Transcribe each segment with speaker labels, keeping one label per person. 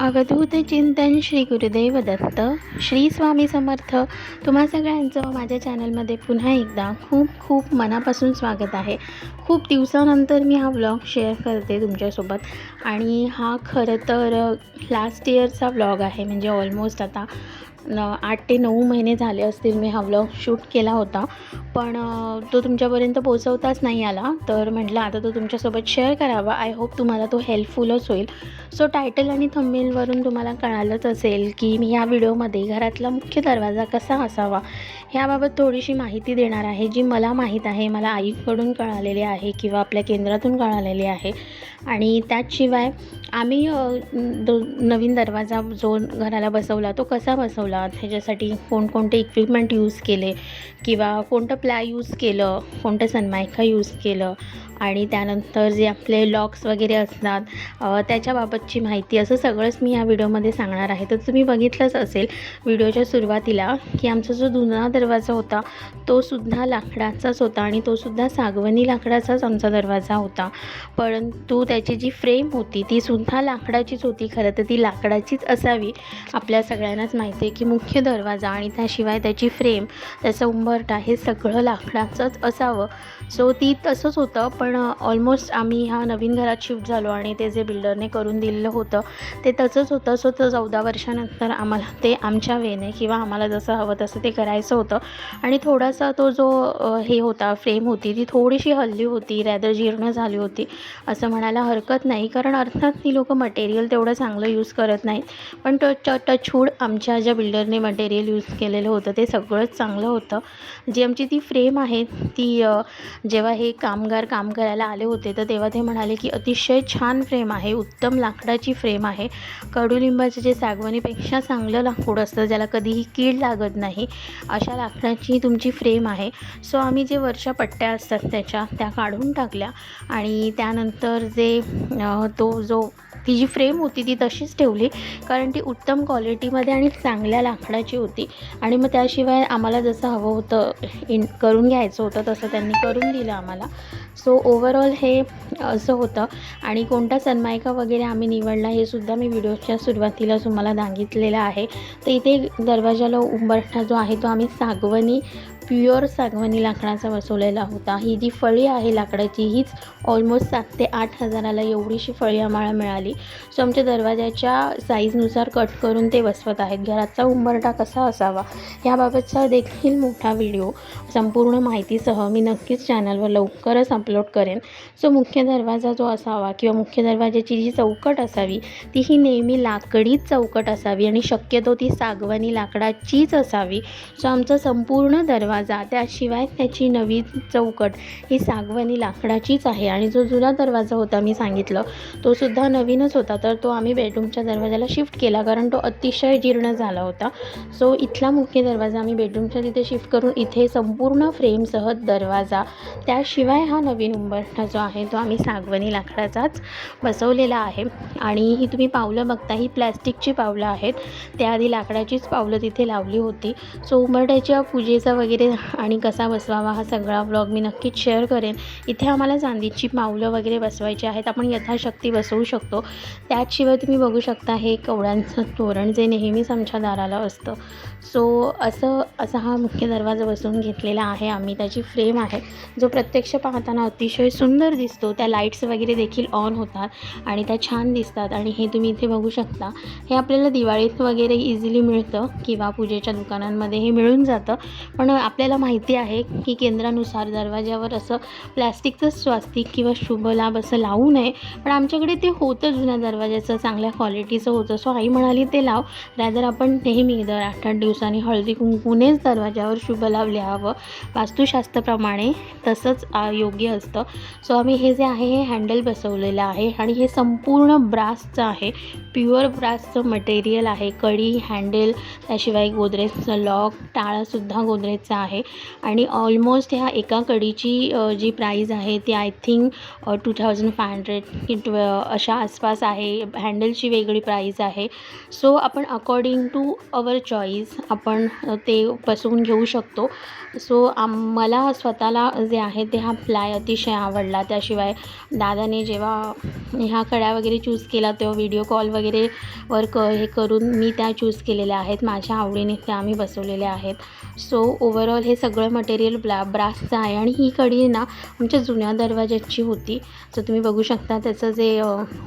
Speaker 1: अवधूत चिंतन श्री गुरुदेव दत्त. श्री स्वामी समर्थ. तुम्हा सगळ्यांचं माझ्या चॅनलमध्ये पुन्हा एकदा खूप खूप मनापासून स्वागत आहे. खूप दिवसानंतर मी हा व्लॉग शेअर करते तुमच्यासोबत. आणि हा खरं तर लास्ट इयरचा व्लॉग आहे. म्हणजे ऑलमोस्ट आता न आठ ते नऊ महिने झाले असतील मी हा व्लॉग शूट केला होता. पण तो तुमच्यापर्यंत पोचवताच नाही आला. तर म्हटलं आता तो तुमच्यासोबत शेअर करावा. आय होप तुम्हाला तो हेल्पफुलच होईल. सो टायटल आणि थंबनेलवरून तुम्हाला कळालंच असेल की मी या व्हिडिओमध्ये घरातला मुख्य दरवाजा कसा असावा? ह्याबाबत थोडीशी माहिती देणार आहे जी मला माहीत आहे मला आईकडून कळालेली आहे किंवा आपल्या केंद्रातून कळालेली आहे. आणि त्याचशिवाय आम्ही दो नवीन दरवाजा जो घराला बसवला तो कसा बसवला? ह्याच्यासाठी कोणकोणते इक्विपमेंट यूज केले? किंवा कोणतं प्लाय यूज केलं? कोणतं सनमायका यूज केलं? आणि त्यानंतर जे आपले लॉक्स वगैरे असतात त्याच्याबाबतची माहिती असं सगळंच मी या व्हिडिओमध्ये सांगणार आहे. तर तुम्ही बघितलंच असेल व्हिडिओच्या सुरुवातीला की आमचा जो जुना दरवाजा होता. तो सुद्धा लाकडाचाच होता आणि तो सुद्धा सागवनी लाकडाचाच आमचा दरवाजा होता. परंतु त्याची जी फ्रेम होती ती सुद्धा लाकडाचीच होती. खरं तर ती लाकडाचीच असावी आपल्या सगळ्यांनाच माहिती आहे की मुख्य दरवाजा आणि त्याशिवाय त्याची फ्रेम त्याचा उंबरटा हे सगळं लाकडाचंच असावं. सो ती तसंच होतं पण ऑलमोस्ट आम्ही ह्या नवीन घरात शिफ्ट झालो आणि ते जे बिल्डरने करून दिलेलं होतं ते तसंच होतं. सो तर चौदा वर्षानंतर आम्हाला ते आमच्या वेने किंवा आम्हाला जसं हवं तसं ते करायचं होतं. आणि थोडासा तो जो हे होता फ्रेम होती ती थोडीशी हल्ली होती रॅदर जीर्ण झाली होती असं म्हणायला हरकत नाही. कारण अर्थात ती लोक मटेरियल तेवढं चांगलं यूज करत नाहीत. पण ट टचहूड आमच्या ज्या बिल्डरने मटेरियल यूज केलेलं होतं ते सगळंच चांगलं होतं. जी आमची ती फ्रेम आहे ती जेव्हा हे कामगार काम करायला आले होते तर तेव्हा ते म्हणाले की अतिशय छान फ्रेम आहे उत्तम लाकडाची फ्रेम आहे. कडुलिंबाचं जे सागवणीपेक्षा चांगलं लाकूड असतं ज्याला कधीही कीड लागत नाही अशा लाकडाची तुमची फ्रेम आहे. सो आम्ही जे वरच्या पट्ट्या असतात त्याच्या त्या काढून टाकल्या. आणि त्यानंतर जे तो जो ती जी फ्रेम होती ती तशीच ठेवली कारण ती उत्तम क्वालिटीमध्ये आणि चांगल्या लाकडाची होती. आणि मग त्याशिवाय आम्हाला जसं हवं होतं इन करून घ्यायचं होतं तसं त्यांनी करून दिलं आम्हाला. सो ओव्हरऑल हे असं होतं. आणि कोणता सन्मायका वगैरे आम्ही निवडला हे सुद्धा मी व्हिडिओच्या सुरुवातीला तुम्हाला सांगितलेलं आहे. तर इथे दरवाजाला उंबरठा जो आहे तो आम्ही सागवनी प्युअर सागवानी लाकडाचा बसवलेला होता. ही जी फळी आहे लाकडाची हीच ऑलमोस्ट सात ते आठ हजाराला एवढीशी फळी आम्हाला मिळाली. सो आमच्या दरवाजाच्या साईजनुसार कट करून ते बसवत आहेत. घराचा उंबरटा कसा असावा ह्याबाबतचा देखील मोठा व्हिडिओ संपूर्ण माहितीसह मी नक्कीच चॅनलवर लवकरच अपलोड करेन. सो मुख्य दरवाजा जो असावा किंवा मुख्य दरवाजाची जी चौकट असावी ती ही नेहमी लाकडीच चौकट असावी आणि शक्यतो ती सागवानी लाकडाचीच असावी. सो आमचा संपूर्ण दरवाजा त्याशिवाय त्याची नवी चौकट. ही सागवानी लाकडाचीच आहे आणि जो जुना दरवाजा होता मी सांगितलं तो सुद्धा नवीनच होता. तर तो आम्ही बेडरूमच्या दरवाजाला शिफ्ट केला कारण तो अतिशय जीर्ण झाला होता. सो इथला मुख्य दरवाजा आम्ही बेडरूमच्या तिथे शिफ्ट करून इथे संपूर्ण फ्रेमसह दरवाजा त्याशिवाय हा नवीन उंबरठा जो आहे तो आम्ही सागवनी लाकडाचाच बसवलेला आहे. आणि ही तुम्ही पावलं बघता ही प्लॅस्टिकची पावलं आहेत. त्याआधी लाकडाचीच पावलं तिथे लावली होती. सो उंबरठ्याच्या पूजेचा वगैरे आणि कसा बसवावा हा सगळा व्लॉग मी नक्कीच शेअर करेन. इथे आम्हाला चांदीची पावलं वगैरे बसवायची आहेत. आपण यथाशक्ती बसवू शकतो. त्याचशिवाय तुम्ही बघू शकता हे कवड्यांचं तोरण जे नेहमीच आमच्या दाराला असतं. सो असं असा हा मुख्य दरवाजा बसवून घेतलेला आहे आम्ही. त्याची फ्रेम आहे. जो प्रत्यक्ष पाहताना अतिशय सुंदर दिसतो. त्या लाईट्स वगैरे देखील ऑन होतात आणि त्या छान दिसतात. आणि हे तुम्ही इथे बघू शकता. हे आपल्याला दिवाळीत वगैरे इझिली मिळतं किंवा पूजेच्या दुकानांमध्ये हे मिळून जातं. पण आपल्याला माहिती आहे की केंद्रानुसार दरवाज्यावर असं प्लॅस्टिकचं स्वास्तिक किंवा शुभ लाभ असं लावू नये. पण आमच्याकडे ते होतं जुन्या दरवाज्याचं चांगल्या क्वालिटीचं होतं. सो आई म्हणाली ते लाव. रॅदर आपण नेहमी दर आठ आठ दिवसांनी हळदी कुंकूनेच दरवाज्यावर शुभ लाभ लिहावं. वास्तुशास्त्राप्रमाणे तसंच योग्य असतं. सो आम्ही हे जे आहे हे हँडल बसवलेलं आहे आणि हे संपूर्ण ब्रासचं आहे. प्युअर ब्रासचं मटेरियल आहे. कडी हँडल त्याशिवाय गोदरेजचं लॉक टाळासुद्धा गोदरेजचा आहे. आणि ऑलमोस्ट ह्या एका कडीची जी प्राईज आहे ती I think two thousand five hundred की ट्व अशा आसपास आहे. हँडलची वेगळी प्राईज आहे. सो आपण अकॉर्डिंग टू अवर चॉईस आपण ते बसवून घेऊ शकतो. सो आम मला स्वतःला जे आहे ते हा प्लाय अतिशय आवडला. त्याशिवाय दादाने जेव्हा ह्या कड्या वगैरे चूज केला तेव्हा व्हिडिओ कॉल वगैरे वर क हे करून मी त्या चूज केलेल्या आहेत. माझ्या आवडीने त्या आम्ही बसवलेल्या आहेत. सो ओव्हरऑल हे सगळं मटेरियल ब्ला ब्रासचं आहे. आणि ही कडी ना आमच्या जुन्या दरवाज्याची होती. तर तुम्ही बघू शकता त्याचं जे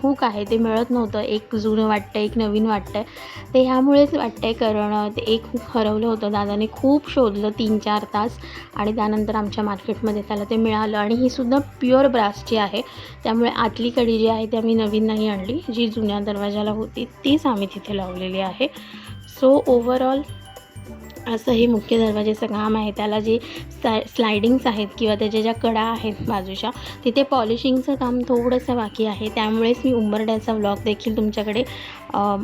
Speaker 1: हुक आहे ते मिळत नव्हतं. एक जुनं वाटतं एक नवीन वाटतं ते ह्यामुळेच वाटतं आहे कारण ते एक हुक हरवलं होतं. दादाने खूप शोधलं तीन चार तास. आणि त्यानंतर आमच्या मार्केटमध्ये त्याला ते मिळालं. आणि ही सुद्धा प्युअर ब्रासची आहे त्यामुळे आतली कडी जी आहे ती आम्ही नवीन नाही आणली. जी जुन्या दरवाजाला होती तीच आम्ही तिथे लावलेली आहे. सो ओव्हरऑल असं हे मुख्य दरवाजेचं काम आहे. त्याला जे स्ला स्लायडिंग्स आहेत किंवा त्याच्या ज्या कडा आहेत बाजूच्या तिथे पॉलिशिंगचं काम थोडंसं बाकी आहे. त्यामुळेच मी उंबरड्याचा व्लॉग देखील तुमच्याकडे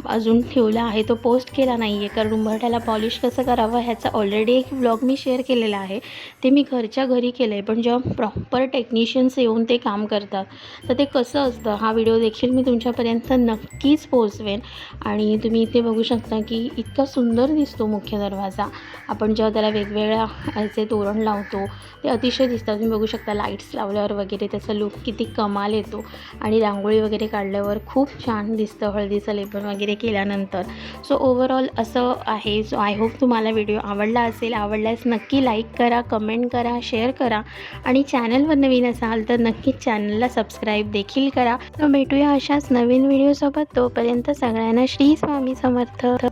Speaker 1: अजून ठेवला आहे. तो पोस्ट केला नाही आहे कारण उंबरड्याला पॉलिश कसं करावं ह्याचा ऑलरेडी एक व्लॉग मी शेअर केलेला आहे. ते मी घरच्या घरी केलं आहे पण जेव्हा प्रॉपर टेक्निशियन्स येऊन ते काम करतात तर ते कसं असतं हा व्हिडिओ देखील मी तुमच्यापर्यंत नक्कीच पोहोचवेन. आणि तुम्ही इथे बघू शकता की इतका सुंदर दिसतो मुख्य दरवाजा. आपण जेव्हा त्याला वेगवेगळ्या ह्याचे तोरण लावतो ते अतिशय दिसतात तुम्ही बघू शकता लाईट्स लावल्यावर वगैरे त्याचा लुक किती कमाल येतो. आणि रांगोळी वगैरे काढल्यावर खूप छान दिसतं हळदीचं लेपन वगैरे केल्यानंतर. सो ओव्हरऑल असं आहे. सो आय होप तुम्हाला व्हिडिओ आवडला असेल. आवडल्यास नक्की लाईक करा कमेंट करा शेअर करा. आणि चॅनलवर नवीन असाल तर नक्कीच चॅनलला सबस्क्राईब देखील करा. तर भेटूया अशाच नवीन व्हिडिओसोबत तोपर्यंत सगळ्यांना श्री स्वामी समर्थ.